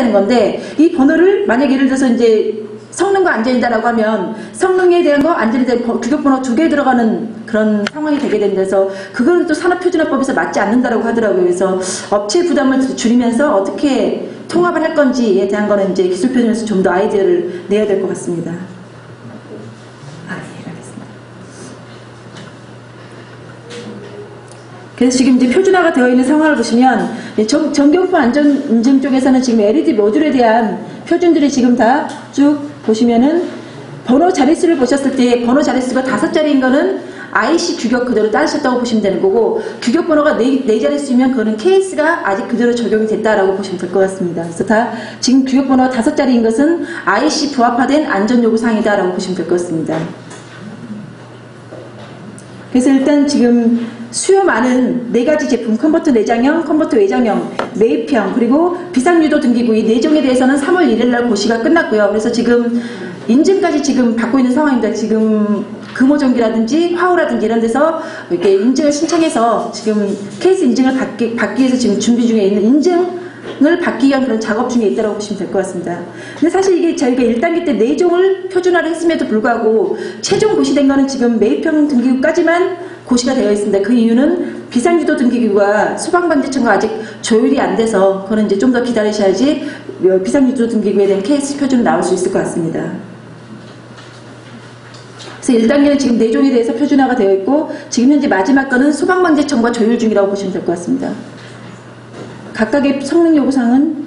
되는 건데 이 번호를 만약 예를 들어서 이제 성능과 안전이다라고 하면 성능에 대한 거 안전에 대한 번- 규격번호 두 개 들어가는 그런 상황이 되게 된다서 그거는 또 산업표준화법에서 맞지 않는다라고 하더라고요. 그래서 업체 부담을 줄이면서 어떻게 통합을 할 건지에 대한 거는 이제 기술표준에서 좀 더 아이디어를 내야 될 것 같습니다. 아, 예, 알겠습니다. 그래서 지금 이제 표준화가 되어 있는 상황을 보시면 이 전, 전경품 안전 인증 쪽에서는 지금 LED 모듈에 대한 표준들이 지금 다 쭉 보시면은 번호 자릿수를 보셨을 때 번호 자릿수가 다섯 자리인 거는 IC 규격 그대로 따르셨다고 보시면 되는 거고 규격 번호가 네, 네 자릿수면 그거는 케이스가 아직 그대로 적용이 됐다라고 보시면 될 것 같습니다. 그래서 다 지금 규격 번호가 다섯 자리인 것은 IC 부합화된 안전 요구 사항이다라고 보시면 될 것 같습니다. 그래서 일단 지금 수요 많은 네 가지 제품 컨버터 내장형, 컨버터 외장형, 매입형 그리고 비상유도 등기부 이네 종에 대해서는 3월 1일 날 고시가 끝났고요. 그래서 지금 인증까지 지금 받고 있는 상황입니다. 지금 금호전기라든지 화우라든지 이런 데서 이렇게 인증을 신청해서 지금 케이스 인증을 받기, 받기 위해서 지금 준비 중에 있는 인증 을 받기 위한 그런 작업 중에 있다고 보시면 될 것 같습니다. 근데 사실 이게 저희가 1단계 때 4종을 표준화를 했음에도 불구하고 최종 고시된 거는 지금 매입형 등기부까지만 고시가 되어 있습니다. 그 이유는 비상유도 등기부가 소방방재청과 아직 조율이 안 돼서 그거는 이제 좀 더 기다리셔야지 비상유도 등기부에 대한 케이스 표준이 나올 수 있을 것 같습니다. 그래서 1단계는 지금 4종에 대해서 표준화가 되어 있고 지금 현재 마지막 거는 소방방재청과 조율 중이라고 보시면 될 것 같습니다. 각각의 성능 요구사항은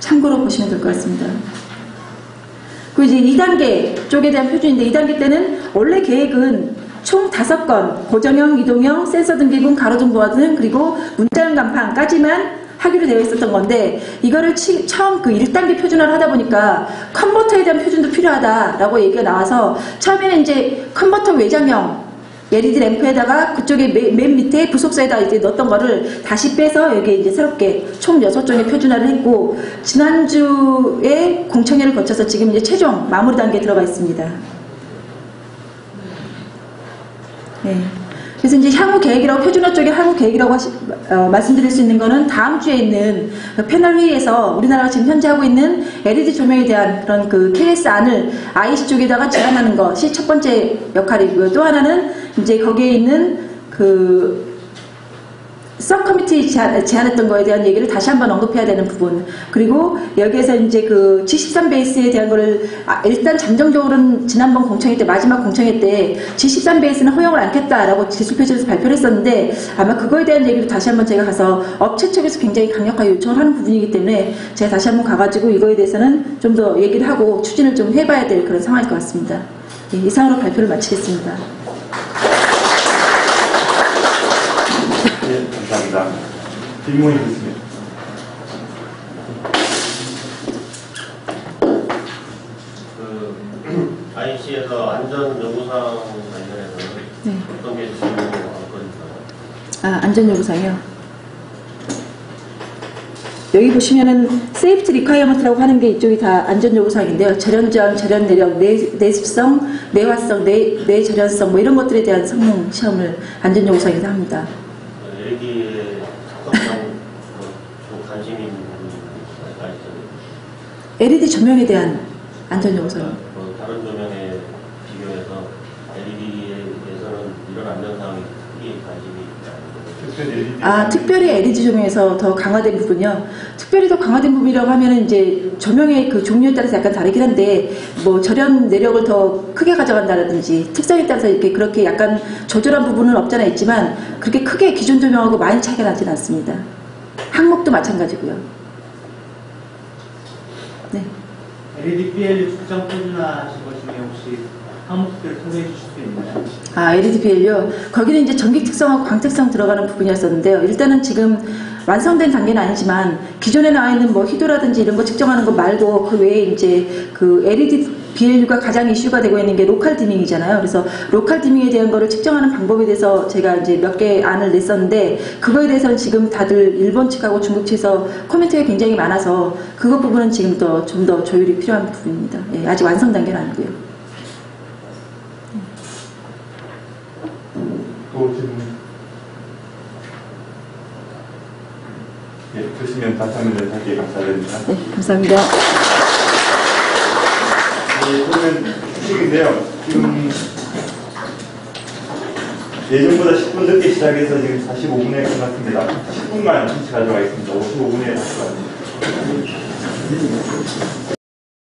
참고로 보시면 될 것 같습니다. 그리고 이제 2단계 쪽에 대한 표준인데 2단계 때는 원래 계획은 총 5건 고정형, 이동형, 센서 등기군, 가로등 도화등 그리고 문자형 간판까지만 하기로 되어 있었던 건데 이거를 치- 처음 그 1단계 표준화를 하다 보니까 컨버터에 대한 표준도 필요하다라고 얘기가 나와서 처음에는 이제 컨버터 외장형 LED 램프에다가 그쪽에 맨, 맨 밑에 부속사에다 이제 넣었던 거를 다시 빼서 여기 이제 새롭게 총 6종의 표준화를 했고 지난주에 공청회를 거쳐서 지금 이제 최종 마무리 단계에 들어가 있습니다. 네. 그래서 이제 향후 계획이라고 표준화 쪽에 향후 계획이라고 하시- 어, 말씀드릴 수 있는 거는 다음 주에 있는 그 패널 회의에서 우리나라가 지금 현재 하고 있는 LED 조명에 대한 그런 그 KS 안을 IC 쪽에다가 제안하는 것이 첫 번째 역할이고요. 또 하나는 이제 거기에 있는 그 서커미티 제안, 제안했던 거에 대한 얘기를 다시 한번 언급해야 되는 부분. 그리고 여기에서 이제 그 G13 베이스에 대한 거를 아, 일단 잠정적으로는 지난번 공청회 때 마지막 공청회 때 G13 베이스는 허용을 않겠다라고 기술표준에서 발표를 했었는데 아마 그거에 대한 얘기를 다시 한번 제가 가서 업체 쪽에서 굉장히 강력하게 요청을 하는 부분이기 때문에 제가 다시 한번 가가지고 이거에 대해서는 좀 더 얘기를 하고 추진을 좀 해봐야 될 그런 상황일 것 같습니다. 예, 이상으로 발표를 마치겠습니다. 예, 감사합니다. 질문이 있습니다. 그 IC에서 안전 요구사항 관련해서는 네. 어떤 게 주요 관건인가요? 아, 안전 요구사요. 여기 보시면은 세이프트 리콰이어먼트라고 하는 게 이쪽이 다 안전 요구사항인데요. 절연저항, 절연내력, 내, 내습성, 내화성, 내, 내절연성 뭐 이런 것들에 대한 성능 시험을 안전 요구사항에서 합니다. LED의 좀 관심 있는. LED 조명에 대한 안전요구사항. 그 다른 조명에 비교해서 LED에서는 이런 안전 사항이 아, 특별히 LED 조명에서 더 강화된 부분이요. 특별히 더 강화된 부분이라고 하면은 이제 조명의 그 종류에 따라서 약간 다르긴 한데, 뭐 절연 내력을 더 크게 가져간다라든지, 특성에 따라서 이렇게 그렇게 약간 조절한 부분은 없잖아 있지만, 그렇게 크게 기존 조명하고 많이 차이가 나지는 않습니다. 항목도 마찬가지고요. 네. LED PL 측정 표준화 하신 것 중에 혹시 항목들을 소개해 주실 수 있나요? 아, LEDPL요. 거기는 이제 전기 특성하고 광 특성 들어가는 부분이었었는데요. 일단은 지금 완성된 단계는 아니지만 기존에 나와 있는 뭐 희도라든지 이런 거 측정하는 거 말고 그 외에 이제 그 LED BLU가 가장 이슈가 되고 있는 게 로컬 디밍이잖아요. 그래서 로컬 디밍에 대한 거를 측정하는 방법에 대해서 제가 이제 몇 개 안을 냈었는데 그거에 대해서는 지금 다들 일본 측하고 중국 측에서 코멘트가 굉장히 많아서 그것 부분은 지금 더 좀 더 조율이 필요한 부분입니다. 예, 아직 완성 단계는 아니고요. 또 질문. 예, 교수님 해 주시면 다시 한번 연락드리게 감사드립니다. 네, 감사합니다. 네, 그러면 휴식인데요. 지금 예정보다 10분 늦게 시작해서 지금 45분에 끝났습니다. 10분만 휴식 가져가겠습니다. 55분에 다시 가겠습니다.